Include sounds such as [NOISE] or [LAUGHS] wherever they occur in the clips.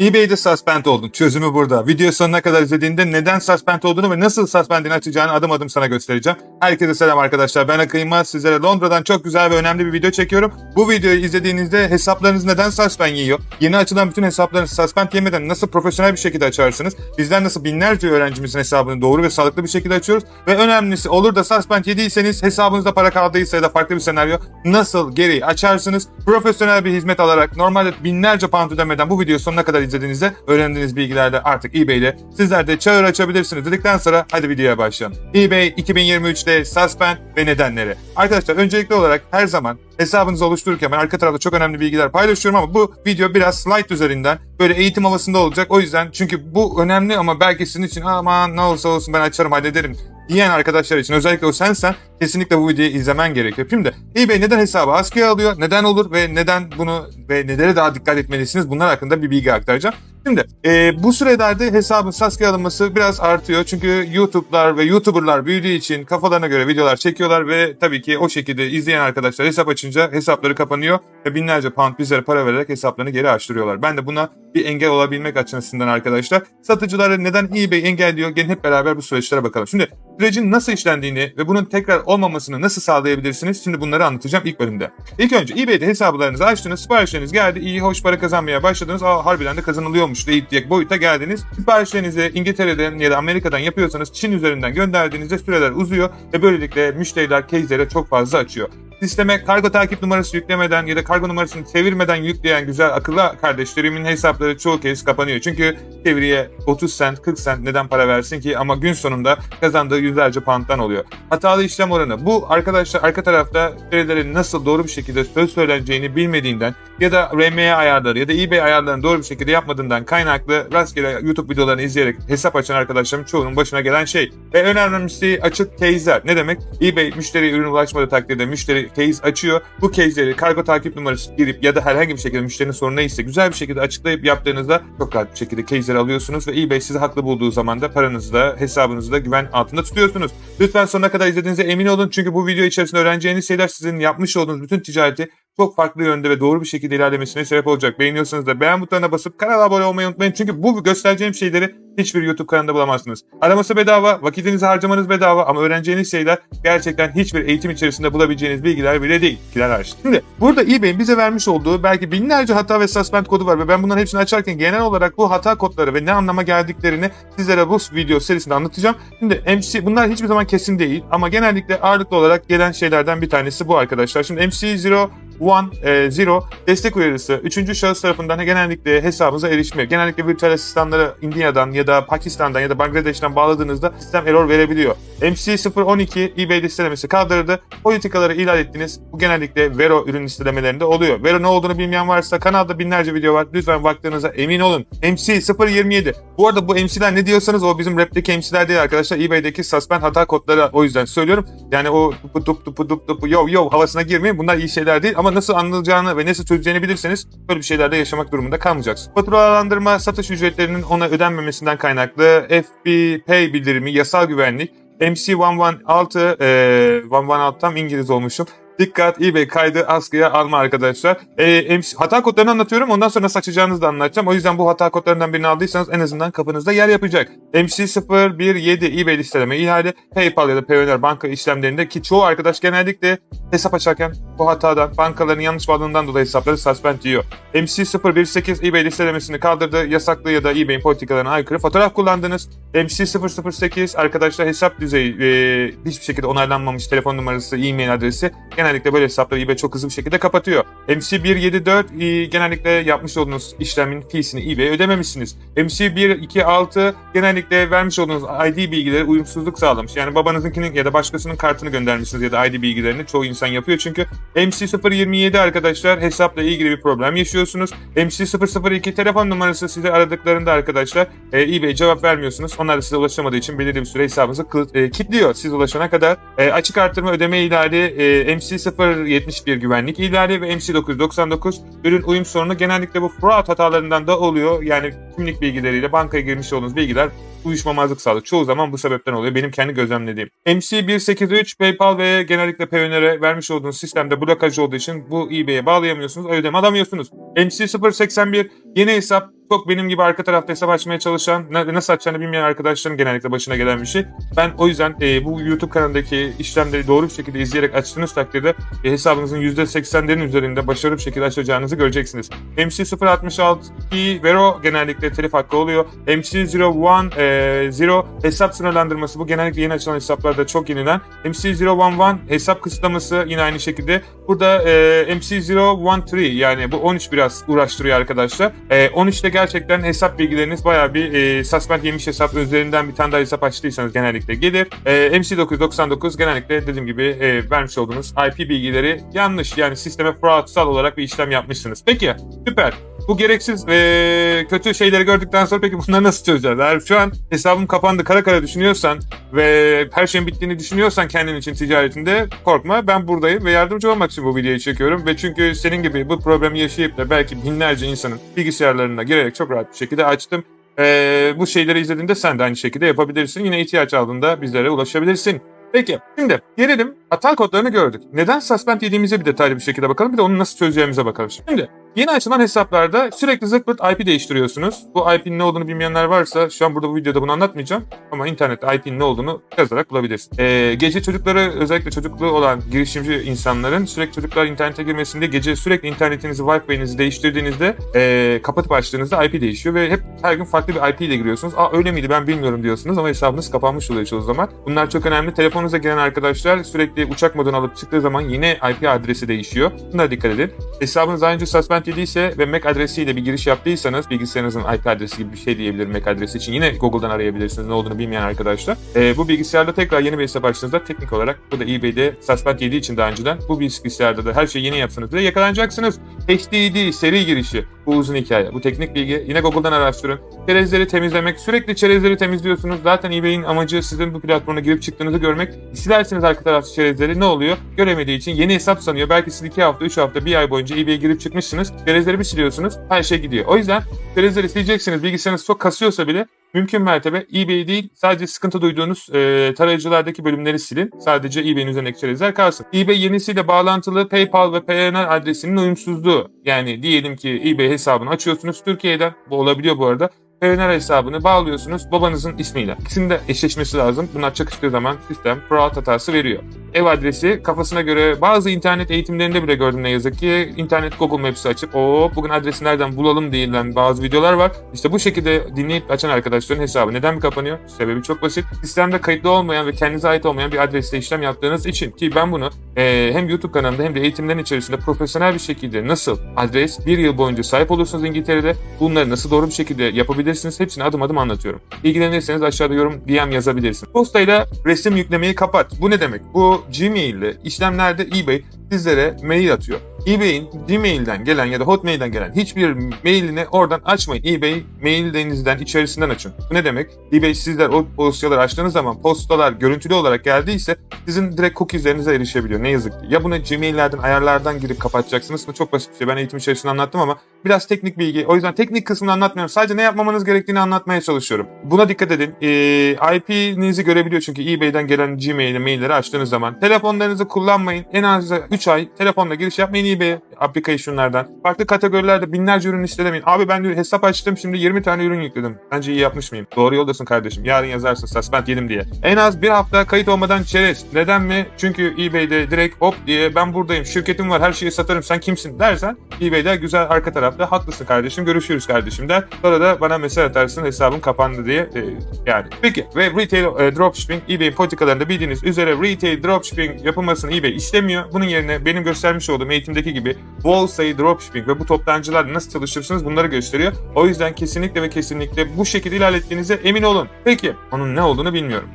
eBay'de suspend oldun. Çözümü burada. Video sonuna kadar izlediğinde neden suspend olduğunu ve nasıl suspendini açacağını adım adım sana göstereceğim. Herkese selam arkadaşlar. Ben Akın Yılmaz. Sizlere Londra'dan çok güzel ve önemli bir video çekiyorum. Bu videoyu izlediğinizde hesaplarınız neden suspend yiyor? Yeni açılan bütün hesaplarınız suspend yemeden nasıl profesyonel bir şekilde açarsınız? Bizler nasıl binlerce öğrencimizin hesabını doğru ve sağlıklı bir şekilde açıyoruz? Ve önemlisi olur da suspend yediyseniz hesabınızda para kaldıysa ya da farklı bir senaryo nasıl geri açarsınız? Profesyonel bir hizmet alarak normalde binlerce pound ödemeden bu videoyu sonuna kadar izlediğinizde öğrendiğiniz bilgilerle artık eBay'de sizler de çağrı açabilirsiniz dedikten sonra hadi videoya başlayalım. eBay 2023'te suspend ve nedenleri. Arkadaşlar öncelikli olarak her zaman hesabınızı oluştururken ben arka tarafta çok önemli bilgiler paylaşıyorum ama bu video biraz slide üzerinden böyle eğitim havasında olacak. O yüzden çünkü bu önemli ama belki sizin için aman ne olursa olsun ben açarım hallederim diyen arkadaşlar için özellikle o sensen kesinlikle bu videoyu izlemen gerekiyor. Şimdi eBay neden hesabı askıya alıyor? Neden olur ve neden bunu ve nelere daha dikkat etmelisiniz? Bunlar hakkında bir bilgi aktaracağım. Şimdi e, bu sürelerde hesabın askıya alınması biraz artıyor. Çünkü YouTube'lar ve YouTuber'lar büyüdüğü için kafalarına göre videolar çekiyorlar ve tabii ki o şekilde izleyen arkadaşlar hesap açınca hesapları kapanıyor ve binlerce pound bizlere para vererek hesaplarını geri açtırıyorlar. Ben de buna bir engel olabilmek açısından arkadaşlar satıcıları neden eBay engelliyor? Gelin hep beraber bu süreçlere bakalım. Şimdi sürecin nasıl işlendiğini ve bunun tekrar olmamasını nasıl sağlayabilirsiniz? Şimdi bunları anlatacağım ilk bölümde. İlk önce eBay'de hesaplarınızı açtınız, siparişleriniz geldi, iyi hoş para kazanmaya başladınız. Aa harbiden de kazanılıyormuş deyip diye boyuta geldiniz. Siparişlerinizi İngiltere'den ya da Amerika'dan yapıyorsanız Çin üzerinden gönderdiğinizde süreler uzuyor ve böylelikle müşteriler case'lere çok fazla açıyor. Sisteme kargo takip numarası yüklemeden ya da kargo numarasını çevirmeden yükleyen güzel akıllı kardeşlerimin hesapları çoğu kez kapanıyor. Çünkü çeviriye 30 cent 40 cent neden para versin ki ama gün sonunda kazandığı yüzlerce pound'dan oluyor. Hatalı işlem oranı. Bu arkadaşlar arka tarafta müşterilerin nasıl doğru bir şekilde söz söyleneceğini bilmediğinden ya da RMA ayarları ya da eBay ayarlarını doğru bir şekilde yapmadığından kaynaklı rastgele YouTube videolarını izleyerek hesap açan arkadaşlarım çoğunun başına gelen şey. Ve önemlisi açık case'ler. Ne demek? eBay müşteriye ürün ulaşmadığı takdirde müşteri case açıyor. Bu case'leri kargo takip numarası girip ya da herhangi bir şekilde müşterinin sorunu neyse güzel bir şekilde açıklayıp yaptığınızda çok rahat bir şekilde case'leri alıyorsunuz ve eBay sizi haklı bulduğu zaman da paranızı da hesabınızı da güven altında tutuyorsunuz. Lütfen sonuna kadar izlediğinize emin olun çünkü bu video içerisinde öğreneceğiniz şeyler sizin yapmış olduğunuz bütün ticareti çok farklı yönde ve doğru bir şekilde ilerlemesine sebep olacak. Beğeniyorsanız da beğen butonuna basıp kanala abone olmayı unutmayın. Çünkü bu göstereceğim şeyleri hiçbir YouTube kanalında bulamazsınız. Araması bedava, vakitinizi harcamanız bedava ama öğreneceğiniz şeyler gerçekten hiçbir eğitim içerisinde bulabileceğiniz bilgiler bile değil. Kiler. Şimdi burada eBay'in bize vermiş olduğu belki binlerce hata ve suspend kodu var ve ben bunların hepsini açarken genel olarak bu hata kodları ve ne anlama geldiklerini sizlere bu video serisinde anlatacağım. Şimdi MC bunlar hiçbir zaman kesin değil ama genellikle ağırlıklı olarak gelen şeylerden bir tanesi bu arkadaşlar. Şimdi MC0 One, e, Zero destek uyarısı üçüncü şahıs tarafından genellikle hesabınıza erişmiyor. Genellikle virtual asistanları India'dan ya da Pakistan'dan ya da Bangladeş'ten bağladığınızda sistem error verebiliyor. MC012 eBay listelemesi kaldırıldı. Politikaları ihlal ettiniz. Bu genellikle Vero ürün listelemelerinde oluyor. Vero ne olduğunu bilmeyen varsa kanalda binlerce video var. Lütfen baktığınıza emin olun. MC027. Bu arada bu MC'ler ne diyorsanız o bizim rap'teki MC'ler değil arkadaşlar. eBay'deki suspend hata kodları o yüzden söylüyorum. Yani o dupu dup dupu dup dupu yo yo havasına girmeyin. Bunlar iyi şeyler değil ama nasıl anılacağını ve nasıl çözeceğini bilirseniz böyle bir şeylerde yaşamak durumunda kalmayacaksınız. Faturalandırma satış ücretlerinin ona ödenmemesinden kaynaklı FB Pay bildirimi, yasal güvenlik, MC116, e, 116 tam İngiliz olmuşum. Dikkat eBay kaydı askıya alma arkadaşlar. E, hata kodlarını anlatıyorum ondan sonra nasıl açacağınızı da anlatacağım. O yüzden bu hata kodlarından birini aldıysanız en azından kapınızda yer yapacak. MC017 eBay listeleme ihale PayPal ya da Payoneer banka işlemlerinde ki çoğu arkadaş genellikle hesap açarken bu hatadan bankaların yanlış bağladığından dolayı hesapları suspend diyor. MC018 eBay listelemesini kaldırdı. Yasaklı ya da eBay'in politikalarına aykırı fotoğraf kullandınız. MC008 arkadaşlar hesap düzeyi e, hiçbir şekilde onaylanmamış telefon numarası, e-mail adresi genellikle böyle hesapları eBay çok hızlı bir şekilde kapatıyor. MC174 e, genellikle yapmış olduğunuz işlemin feesini eBay ödememişsiniz. MC126 genellikle vermiş olduğunuz ID bilgileri uyumsuzluk sağlamış. Yani babanızınkinin ya da başkasının kartını göndermişsiniz ya da ID bilgilerini çoğu insan yapıyor çünkü MC027 arkadaşlar hesapla ilgili bir problem yaşıyorsunuz. MC002 telefon numarası size aradıklarında arkadaşlar e, eBay cevap vermiyorsunuz. Onlar da size ulaşamadığı için belirli bir süre hesabınızı e, kilitliyor siz ulaşana kadar. E, açık artırma ödeme ihlali, e, MC071 güvenlik ihlali ve MC999 ürün uyum sorunu genellikle bu fraud hatalarından da oluyor. Yani kimlik bilgileriyle bankaya girmiş olduğunuz bilgiler uyuşmamazlık sağlıyor. Çoğu zaman bu sebepten oluyor. Benim kendi gözlemlediğim. MC183 PayPal ve genellikle Payoneer'e vermiş olduğunuz sistemde blokaj olduğu için bu eBay'e bağlayamıyorsunuz. Ödeme alamıyorsunuz. MC081 yeni hesap çok benim gibi arka tarafta hesap açmaya çalışan, nasıl açacağını bilmeyen arkadaşların genellikle başına gelen bir şey. Ben o yüzden e, bu YouTube kanalındaki işlemleri doğru bir şekilde izleyerek açtığınız takdirde e, hesabınızın %80'lerin üzerinde başarılı bir şekilde açacağınızı göreceksiniz. MC066 Vero genellikle telif hakkı oluyor. MC01 e, Zero hesap sınırlandırması bu genellikle yeni açılan hesaplarda çok yenilen. MC011 hesap kısıtlaması yine aynı şekilde. Burada e, MC013 yani bu 13 biraz uğraştırıyor arkadaşlar. E, 13'te gerçekten hesap bilgileriniz bayağı bir e, suspend yemiş hesap üzerinden bir tane daha hesap açtıysanız genellikle gelir. E, MC999 genellikle dediğim gibi e, vermiş olduğunuz IP bilgileri yanlış yani sisteme fraudsal olarak bir işlem yapmışsınız. Peki süper. Bu gereksiz ve kötü şeyleri gördükten sonra peki bunları nasıl çözeceğiz? Eğer şu an hesabım kapandı kara kara düşünüyorsan ve her şeyin bittiğini düşünüyorsan kendin için ticaretinde korkma. Ben buradayım ve yardımcı olmak için bu videoyu çekiyorum. Ve çünkü senin gibi bu problemi yaşayıp da belki binlerce insanın bilgisayarlarına girerek çok rahat bir şekilde açtım. Ee, bu şeyleri izlediğinde sen de aynı şekilde yapabilirsin. Yine ihtiyaç aldığında bizlere ulaşabilirsin. Peki şimdi gelelim hata kodlarını gördük. Neden suspend yediğimize bir detaylı bir şekilde bakalım. Bir de onu nasıl çözeceğimize bakalım. Şimdi yeni açılan hesaplarda sürekli zırt IP değiştiriyorsunuz. Bu IP'nin ne olduğunu bilmeyenler varsa şu an burada bu videoda bunu anlatmayacağım. Ama internette IP'nin ne olduğunu yazarak bulabilirsin. Ee, gece çocukları özellikle çocuklu olan girişimci insanların sürekli çocuklar internete girmesin diye gece sürekli internetinizi, Wi-Fi'nizi değiştirdiğinizde ee, kapatıp açtığınızda IP değişiyor ve hep her gün farklı bir IP ile giriyorsunuz. Aa öyle miydi ben bilmiyorum diyorsunuz ama hesabınız kapanmış oluyor çoğu zaman. Bunlar çok önemli. Telefonunuza giren arkadaşlar sürekli uçak modunu alıp çıktığı zaman yine IP adresi değişiyor. Bunlara dikkat edin. Hesabınız daha önce suspend yediyse ve MAC adresiyle bir giriş yaptıysanız bilgisayarınızın IP adresi gibi bir şey diyebilirim MAC adresi için. Yine Google'dan arayabilirsiniz ne olduğunu bilmeyen arkadaşlar. Ee, bu bilgisayarda tekrar yeni bir hesap açtığınızda teknik olarak bu da eBay'de suspend yediği için daha önceden bu bilgisayarda da her şeyi yeni yapsanız bile yakalanacaksınız. HDD seri girişi bu uzun hikaye. Bu teknik bilgi yine Google'dan araştırın. Çerezleri temizlemek. Sürekli çerezleri temizliyorsunuz. Zaten eBay'in amacı sizin bu platforma girip çıktığınızı görmek. Silersiniz arka tarafta çerezleri ne oluyor? Göremediği için yeni hesap sanıyor. Belki siz 2 hafta, 3 hafta, 1 ay boyunca eBay'e girip çıkmışsınız. Çerezleri bir siliyorsunuz. Her şey gidiyor. O yüzden çerezleri sileceksiniz. Bilgisayarınız çok kasıyorsa bile mümkün mertebe eBay değil sadece sıkıntı duyduğunuz e, tarayıcılardaki bölümleri silin. Sadece eBay'in üzerindeki çerezler kalsın. eBay yenisiyle bağlantılı PayPal ve PNR adresinin uyumsuzluğu. Yani diyelim ki eBay hesabını açıyorsunuz Türkiye'den. Bu olabiliyor bu arada. PNR hesabını bağlıyorsunuz babanızın ismiyle. İkisinin de eşleşmesi lazım. Bunlar çakıştığı zaman sistem fraud hatası veriyor. Ev adresi kafasına göre bazı internet eğitimlerinde bile gördüm ne yazık ki. internet Google Maps'i açıp o bugün adresi nereden bulalım diyen bazı videolar var. İşte bu şekilde dinleyip açan arkadaşların hesabı neden mi kapanıyor? Sebebi çok basit. Sistemde kayıtlı olmayan ve kendinize ait olmayan bir adresle işlem yaptığınız için ki ben bunu e, hem YouTube kanalında hem de eğitimlerin içerisinde profesyonel bir şekilde nasıl adres bir yıl boyunca sahip olursunuz İngiltere'de bunları nasıl doğru bir şekilde yapabilirsiniz hepsini adım adım anlatıyorum. İlgilenirseniz aşağıda yorum DM yazabilirsiniz. Postayla resim yüklemeyi kapat. Bu ne demek? Bu Gmail işlemlerde eBay sizlere mail atıyor. eBay'in Gmail'den gelen ya da Hotmail'den gelen hiçbir mailini oradan açmayın. eBay maildenizden içerisinden açın. Bu ne demek? eBay sizler o dosyaları açtığınız zaman postalar görüntülü olarak geldiyse sizin direkt cookieslerinize erişebiliyor. Ne yazık ki. Ya bunu Gmail'lerden ayarlardan girip kapatacaksınız. Bu çok basit bir şey. Ben eğitim içerisinde anlattım ama biraz teknik bilgi. O yüzden teknik kısmını anlatmıyorum. Sadece ne yapmamanız gerektiğini anlatmaya çalışıyorum. Buna dikkat edin. Ee, IP'nizi görebiliyor çünkü eBay'den gelen Gmail'e mailleri açtığınız zaman. Telefonlarınızı kullanmayın. En az 3 ay telefonla giriş yapmayın eBay application'lardan. Farklı kategorilerde binlerce ürün listelemeyin. Abi ben diyor hesap açtım şimdi 20 tane ürün yükledim. Bence iyi yapmış mıyım? Doğru yoldasın kardeşim. Yarın yazarsın suspend yedim diye. En az bir hafta kayıt olmadan çerez. Neden mi? Çünkü eBay'de direkt hop diye ben buradayım, şirketim var, her şeyi satarım, sen kimsin dersen eBay'de güzel arka tarafta haklısın kardeşim, görüşürüz kardeşim der. Sonra da bana mesaj atarsın hesabın kapandı diye e, yani. Peki ve retail e, dropshipping eBay politikalarında bildiğiniz üzere retail dropshipping yapılmasını eBay istemiyor. Bunun yerine benim göstermiş olduğum eğitimdeki gibi wholesale dropshipping ve bu toptancılarla nasıl çalışırsınız bunları gösteriyor. O yüzden kesinlikle ve kesinlikle bu şekilde ilerlettiğinize emin olun. Peki onun ne olduğunu bilmiyorum.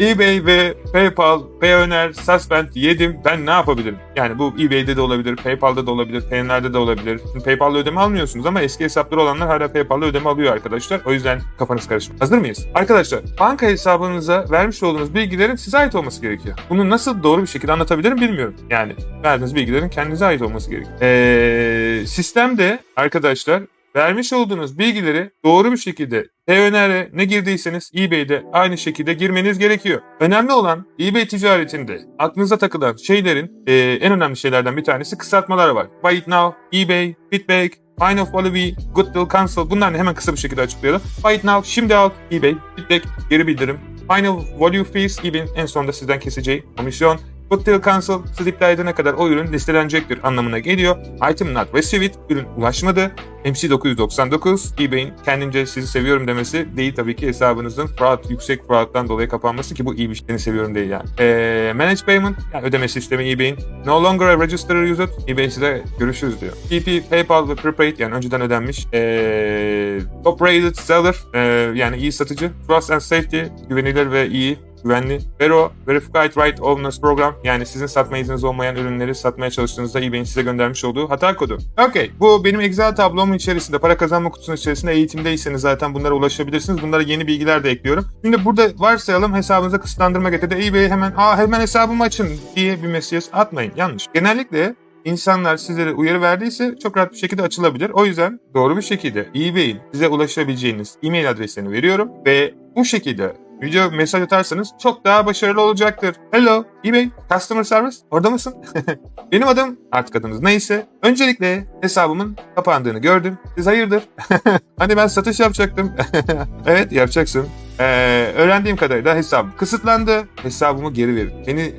eBay ve PayPal, Payoneer, Suspend yedim. Ben ne yapabilirim? Yani bu eBay'de de olabilir, PayPal'da da olabilir, Payoneer'de de olabilir. Şimdi PayPal'da ödeme almıyorsunuz ama eski hesapları olanlar hala PayPal'da ödeme alıyor arkadaşlar. O yüzden kafanız karışmıyor. Hazır mıyız? Arkadaşlar banka hesabınıza vermiş olduğunuz bilgilerin size ait olması gerekiyor. Bunu nasıl doğru bir şekilde anlatabilirim bilmiyorum. Yani verdiğiniz bilgilerin kendinize ait olması gerekiyor. Ee, sistemde arkadaşlar vermiş olduğunuz bilgileri doğru bir şekilde Payoneer'e ne girdiyseniz eBay'de aynı şekilde girmeniz gerekiyor. Önemli olan eBay ticaretinde aklınıza takılan şeylerin e, en önemli şeylerden bir tanesi kısaltmalar var. Buy it now, eBay, Bitbag, Fine of Wallaby, Good Deal Cancel bunlar ne hemen kısa bir şekilde açıklayalım. Buy it now, şimdi al, eBay, feedback, geri bildirim. Final Value Fees, eBay'in en sonunda sizden keseceği komisyon. Deal Cancel, iptal edene kadar o ürün listelenecektir anlamına geliyor. Item not received, ürün ulaşmadı. MC999, eBay'in kendince sizi seviyorum demesi değil tabii ki hesabınızın fraud, yüksek fraud'dan dolayı kapanması ki bu iyi bir şey. Seviyorum değil yani. Ee, manage Payment, yani ödeme sistemi eBay'in. No longer a register user, eBay size görüşürüz diyor. PP, PayPal ve Prepaid yani önceden ödenmiş. Ee, top rated seller, ee, yani iyi satıcı. Trust and Safety, güvenilir ve iyi güvenli. Vero, Verified Right Owners Program yani sizin satma izniniz olmayan ürünleri satmaya çalıştığınızda eBay'in size göndermiş olduğu hata kodu. Okey. Bu benim Excel tablomun içerisinde, para kazanma kutusunun içerisinde eğitimdeyseniz zaten bunlara ulaşabilirsiniz. Bunlara yeni bilgiler de ekliyorum. Şimdi burada varsayalım hesabınıza kısıtlandırma getirdi. eBay hemen, aa hemen hesabımı açın diye bir mesaj atmayın. Yanlış. Genellikle insanlar sizlere uyarı verdiyse çok rahat bir şekilde açılabilir. O yüzden doğru bir şekilde eBay'in size ulaşabileceğiniz e-mail adreslerini veriyorum ve bu şekilde video mesaj atarsanız çok daha başarılı olacaktır. Hello eBay Customer Service orada mısın? [LAUGHS] Benim adım artık adınız neyse. Öncelikle hesabımın kapandığını gördüm. Siz hayırdır? [LAUGHS] hani ben satış yapacaktım. [LAUGHS] evet yapacaksın. Ee, öğrendiğim kadarıyla hesabım kısıtlandı. Hesabımı geri verin. Beni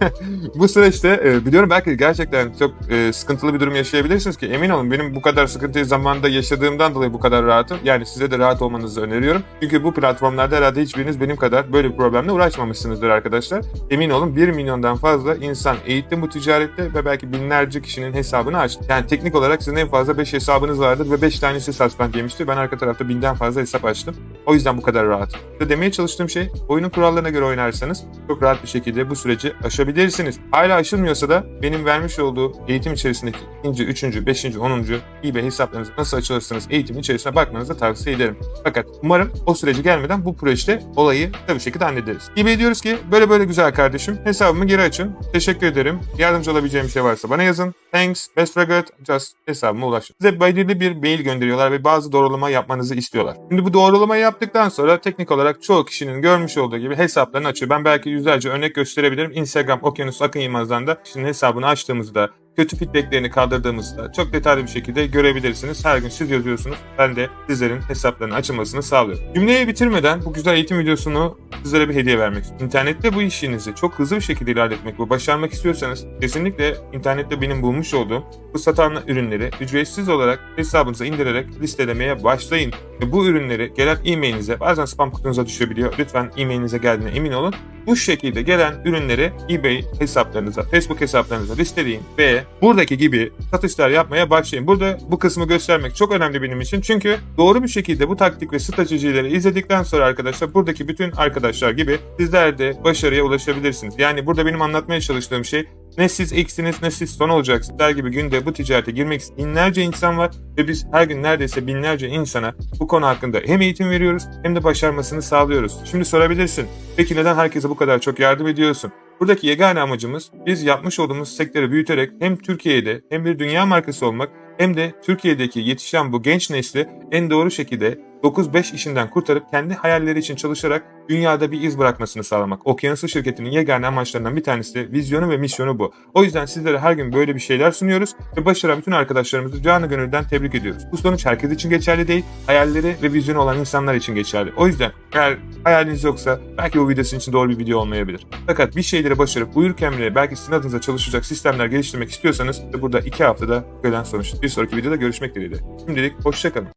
[LAUGHS] bu süreçte e, biliyorum belki gerçekten çok e, sıkıntılı bir durum yaşayabilirsiniz ki emin olun benim bu kadar sıkıntıyı zamanında yaşadığımdan dolayı bu kadar rahatım. Yani size de rahat olmanızı öneriyorum. Çünkü bu platformlarda herhalde hiçbiriniz benim kadar böyle bir problemle uğraşmamışsınızdır arkadaşlar. Emin olun 1 milyondan fazla insan eğitim bu ticarette ve belki binlerce kişinin hesabını açtı. Yani teknik olarak sizin en fazla 5 hesabınız vardır ve 5 tanesi suspend yemişti. Ben arka tarafta binden fazla hesap açtım. O yüzden bu kadar rahatım. Demeye çalıştığım şey oyunun kurallarına göre oynarsanız çok rahat bir şekilde bu süreci aşabilirsiniz. Hala aşılmıyorsa da benim vermiş olduğu eğitim içerisindeki ikinci, üçüncü, beşinci, onuncu eBay hesaplarınızı nasıl açılırsınız eğitimin içerisine bakmanızı tavsiye ederim. Fakat umarım o süreci gelmeden bu süreçte olayı tabii şekilde hallederiz. eBay diyoruz ki böyle böyle güzel kardeşim hesabımı geri açın. Teşekkür ederim. Yardımcı olabileceğim bir şey varsa bana yazın. Thanks, best regards, just hesabıma ulaşın. Size belirli bir mail gönderiyorlar ve bazı doğrulama yapmanızı istiyorlar. Şimdi bu doğrulamayı yaptıktan sonra teknik olarak çoğu kişinin görmüş olduğu gibi hesaplarını açıyor. Ben belki yüzlerce örnek gösterebilirim. Instagram Okyanus Akın Yılmaz'dan da kişinin hesabını açtığımızda kötü feedbacklerini kaldırdığımızda çok detaylı bir şekilde görebilirsiniz. Her gün siz yazıyorsunuz. Ben de sizlerin hesaplarının açılmasını sağlıyorum. Cümleyi bitirmeden bu güzel eğitim videosunu sizlere bir hediye vermek istiyorum. İnternette bu işinizi çok hızlı bir şekilde ilerletmek ve başarmak istiyorsanız kesinlikle internette benim bulmuş olduğum bu satan ürünleri ücretsiz olarak hesabınıza indirerek listelemeye başlayın. Ve bu ürünleri gelen e-mailinize bazen spam kutunuza düşebiliyor. Lütfen e-mailinize geldiğine emin olun. Bu şekilde gelen ürünleri eBay hesaplarınıza, Facebook hesaplarınıza listeleyin ve buradaki gibi satışlar yapmaya başlayın. Burada bu kısmı göstermek çok önemli benim için. Çünkü doğru bir şekilde bu taktik ve stratejileri izledikten sonra arkadaşlar buradaki bütün arkadaşlar gibi sizler de başarıya ulaşabilirsiniz. Yani burada benim anlatmaya çalıştığım şey ne siz eksiniz ne siz son olacaksınız der gibi günde bu ticarete girmek isteyen binlerce insan var ve biz her gün neredeyse binlerce insana bu konu hakkında hem eğitim veriyoruz hem de başarmasını sağlıyoruz. Şimdi sorabilirsin. Peki neden herkese bu kadar çok yardım ediyorsun? Buradaki yegane amacımız biz yapmış olduğumuz sektörü büyüterek hem Türkiye'de hem bir dünya markası olmak hem de Türkiye'deki yetişen bu genç nesli en doğru şekilde 9-5 işinden kurtarıp kendi hayalleri için çalışarak dünyada bir iz bırakmasını sağlamak. Okyanusu şirketinin yegane amaçlarından bir tanesi de vizyonu ve misyonu bu. O yüzden sizlere her gün böyle bir şeyler sunuyoruz ve başaran bütün arkadaşlarımızı canı gönülden tebrik ediyoruz. Bu sonuç herkes için geçerli değil, hayalleri ve vizyonu olan insanlar için geçerli. O yüzden eğer hayaliniz yoksa belki bu video sizin için doğru bir video olmayabilir. Fakat bir şeyleri başarıp uyurken bile belki sizin adınıza çalışacak sistemler geliştirmek istiyorsanız burada iki haftada gelen sonuç. Bir sonraki videoda görüşmek dileğiyle. Şimdilik hoşçakalın.